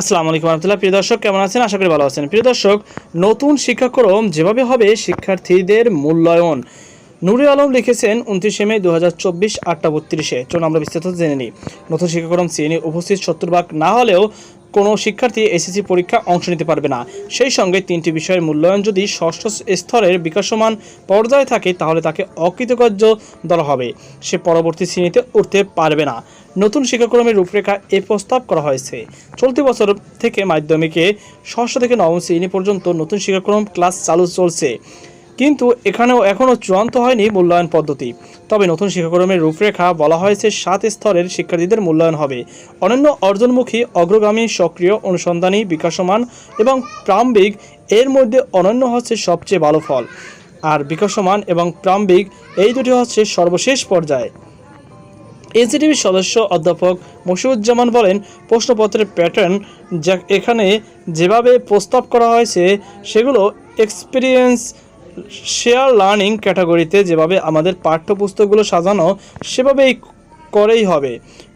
আসসালামু আলাইকুম রহমতুল্লাহ। প্রিয় দর্শক, কেমন আছেন? আশা করি ভালো আছেন। প্রিয় দর্শক, নতুন শিক্ষাক্রম যেভাবে হবে, শিক্ষার্থীদের মূল্যায়ন। নুরুল আলম লিখেছেন উনত্রিশে মে দু হাজার চব্বিশ, আটটা বত্রিশে। চলুন আমরা বিস্তারিত জেনে নিই। নতুন শিক্ষাক্রম শ্রেণি উপস্থিত সত্তর না হলেও কোনো শিক্ষার্থী এসএসসি পরীক্ষা অংশ নিতে পারবে না। সেই সঙ্গে তিনটি বিষয়ের মূল্যায়ন যদি ষষ্ঠ স্তরের বিকাশমান পর্যায়ে থাকে, তাহলে তাকে অকৃতকার্য ধরা হবে। সে পরবর্তী শ্রেণীতে উঠতে পারবে না। নতুন শিক্ষাক্রমের রূপরেখা এ প্রস্তাব করা হয়েছে। চলতি বছর থেকে মাধ্যমিকে ষষ্ঠ থেকে নবম শ্রেণি পর্যন্ত নতুন শিক্ষাক্রম ক্লাস চালু চলছে। কিন্তু এখানেও এখনও চূড়ান্ত হয়নি মূল্যায়ন পদ্ধতি। তবে নতুন শিক্ষাক্রমের রূপরেখা বলা হয়েছে সাত স্তরের শিক্ষার্থীদের মূল্যায়ন হবে। অনন্য অর্জনমুখী, অগ্রগামী, সক্রিয়, অনুসন্ধানী, বিকাশমান এবং প্রাম্বিক এর মধ্যে অনন্য হচ্ছে সবচেয়ে ভালো ফল। আর বিকাশমান এবং প্রাম্বিক এই দুটি হচ্ছে সর্বশেষ পর্যায়ে। এনসিটিভির সদস্য অধ্যাপক মশিউজ্জামান বলেন, প্রশ্নপত্রের প্যাটার্ন যা এখানে যেভাবে প্রস্তাব করা হয়েছে, সেগুলো এক্সপিরিয়েন্স শেয়ার লার্নিং ক্যাটাগরিতে যেভাবে আমাদের পাঠ্যপুস্তকগুলো সাজানো, সেভাবেই করেই হবে।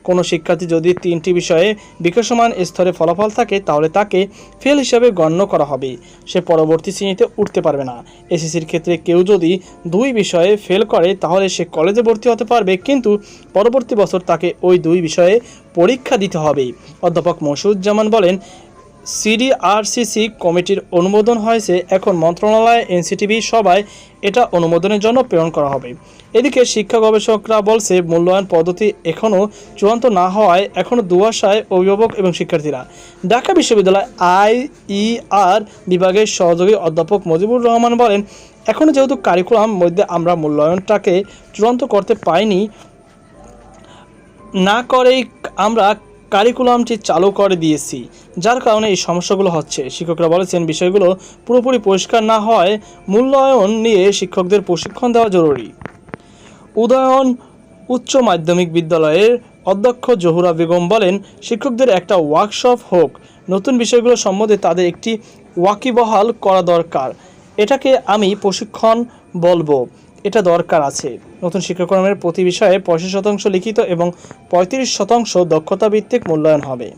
কোনো শিক্ষার্থী যদি তিনটি বিষয়ে বিকাশমান স্তরে ফলাফল থাকে, তাহলে তাকে ফেল হিসাবে গণ্য করা হবে। সে পরবর্তী শ্রেণীতে উঠতে পারবে না। এসএসসির ক্ষেত্রে কেউ যদি দুই বিষয়ে ফেল করে, তাহলে সে কলেজে ভর্তি হতে পারবে, কিন্তু পরবর্তী বছর তাকে ওই দুই বিষয়ে পরীক্ষা দিতে হবে। অধ্যাপক মসুজ্জামান বলেন সিডিআরসিসি কমিটির অনুমোদন হয়েছে এখন মন্ত্রণালয়, এনসিটিভি সবাই এটা অনুমোদনের জন্য প্রেরণ করা হবে। এদিকে শিক্ষা গবেষকরা বলছে, মূল্যায়ন পদ্ধতি এখনও চূড়ান্ত না হওয়ায় এখনও দুয়াশায় অভিভাবক এবং শিক্ষার্থীরা। ঢাকা বিশ্ববিদ্যালয় আইইআর বিভাগের সহযোগী অধ্যাপক মজিবুর রহমান বলেন, এখনও যেহেতু কারিকুলাম মধ্যে আমরা মূল্যায়নটাকে চূড়ান্ত করতে পাইনি, না করেই আমরা কারিকুলামটি চালু করে দিয়েছি, যার কারণে এই সমস্যাগুলো হচ্ছে। শিক্ষকরা বলেছেন বিষয়গুলো পুরোপুরি পরিষ্কার না হওয়ায় মূল্যায়ন নিয়ে শিক্ষকদের প্রশিক্ষণ দেওয়া জরুরি। উদয়ন উচ্চ মাধ্যমিক বিদ্যালয়ের অধ্যক্ষ জহুরা বেগম বলেন, শিক্ষকদের একটা ওয়ার্কশপ হোক, নতুন বিষয়গুলো সম্বন্ধে তাদের একটি ওয়াকিবহাল করা দরকার। এটাকে আমি প্রশিক্ষণ বলব। এটা দরকার আছে। নতুন শিক্ষাক্রমের প্রতি বিষয়ে পঁয়ষট্টি শতাংশ লিখিত এবং পঁয়ত্রিশ শতাংশ দক্ষতা ভিত্তিক মূল্যায়ন হবে।